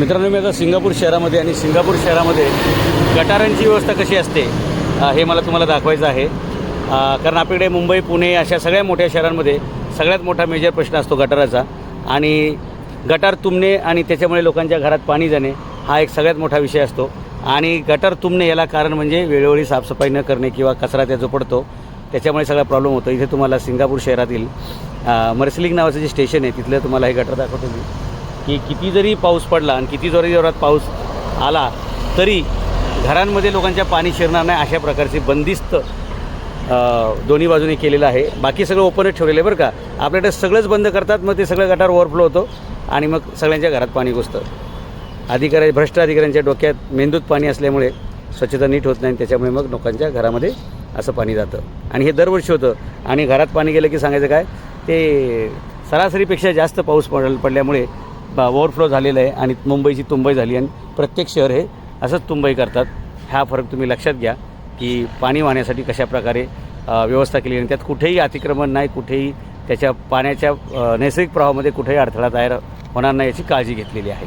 मित्रांनो मी आता सिंगापूर शहरामध्ये आणि सिंगापूर शहरामध्ये गटारांची व्यवस्था कशी असते हे मला तुम्हाला दाखवायचं आहे. कारण आपल्याकडे मुंबई पुणे अशा सगळ्या मोठ्या शहरांमध्ये सगळ्यात मोठा मेजर प्रश्न असतो गटाराचा. आणि गटार तुंबणे आणि त्याच्यामुळे लोकांच्या घरात पाणी जाणे हा एक सगळ्यात मोठा विषय असतो. आणि गटार तुंबणे याला कारण म्हणजे वेळोवेळी साफसफाई न करणे किंवा कचरा त्या जो पडतो त्याच्यामुळे सगळा प्रॉब्लेम होतो. इथे तुम्हाला सिंगापूर शहरातील मर्सिलिंग नावाचं जे स्टेशन आहे तिथलं तुम्हाला हे गटर दाखवतो मी. की किती जरी पाऊस पडला आणि किती जरी जोरात पाऊस आला तरी घरांमध्ये लोकांच्या पाणी शिरणार नाही अशा प्रकारची बंदिस्त दोन्ही बाजूने केलेलं आहे. बाकी सगळं ओपनच ठेवलेलं आहे बरं का. आपल्याकडे सगळंच बंद करतात मग ते सगळं गटार ओव्हरफ्लो होतो आणि मग सगळ्यांच्या घरात पाणी घुसतं. अधिकारी भ्रष्ट अधिकाऱ्यांच्या डोक्यात मेंदूत पाणी असल्यामुळे स्वच्छता नीट होत नाही त्याच्यामुळे मग लोकांच्या घरामध्ये असं पाणी जातं. आणि हे दरवर्षी होतं. आणि घरात पाणी गेलं की सांगायचं काय ते सरासरीपेक्षा जास्त पाऊस पड पडल्यामुळे ओव्हरफ्लो झालेलं आहे आणि मुंबईची तुंबई झाली आणि प्रत्येक शहर हे असंच तुंबई करतात. हा फरक तुम्ही लक्षात घ्या की पाणी वाहण्यासाठी कशा प्रकारे व्यवस्था केली आणि त्यात कुठेही अतिक्रमण नाही कुठेही त्याच्या पाण्याच्या नैसर्गिक प्रवाहामध्ये कुठेही अडथळा तयार होणार नाही याची काळजी घेतलेली आहे.